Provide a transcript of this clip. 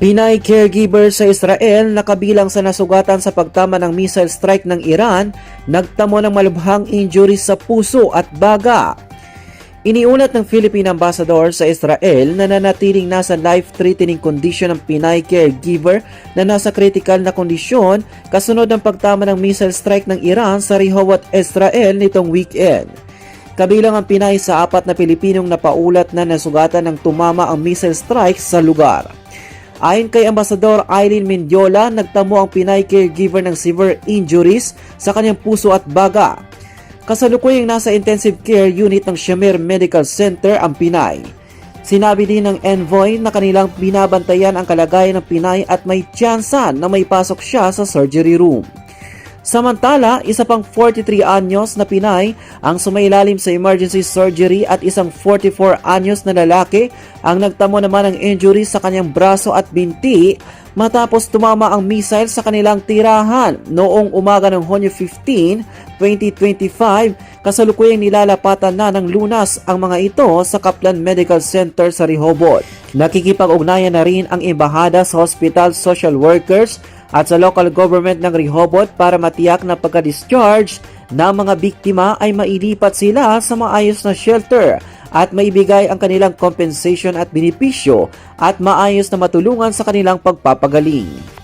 Pinay caregiver sa Israel na kabilang sa nasugatan sa pagtama ng missile strike ng Iran, nagtamo ng malubhang injuries sa puso at baga. Iniulat ng Philippine Ambassador sa Israel na nanatiling nasa life-threatening condition ang Pinay caregiver na nasa critical na kondisyon kasunod ng pagtama ng missile strike ng Iran sa Rehovot, Israel nitong weekend. Kabilang ang Pinay sa apat na Pilipinong napaulat na nasugatan ng tumama ang missile strike sa lugar. Ayon kay Ambassador Eileen Mendiola, nagtamo ang Pinay caregiver ng severe injuries sa kanyang puso at baga. Kasalukuyang nasa intensive care unit ng Shamir Medical Center ang Pinay. Sinabi din ng envoy na kanilang binabantayan ang kalagayan ng Pinay at may tsansa na may pasok siya sa surgery room. Samantala, isa pang 43 anyos na Pinay ang sumailalim sa emergency surgery at isang 44 anyos na lalaki ang nagtamo naman ng injury sa kanyang braso at binti matapos tumama ang missile sa kanilang tirahan noong umaga ng Hunyo 15, 2025 kasalukuyang nilalapatan na ng lunas ang mga ito sa Kaplan Medical Center sa Rehoboth. Nakikipag-ugnayan na rin ang embahada sa hospital social workers at sa local government ng Rehoboth para matiyak na pagka-discharge ng mga biktima ay mailipat sila sa maayos na shelter at maibigay ang kanilang compensation at benepisyo at maayos na matulungan sa kanilang pagpapagaling.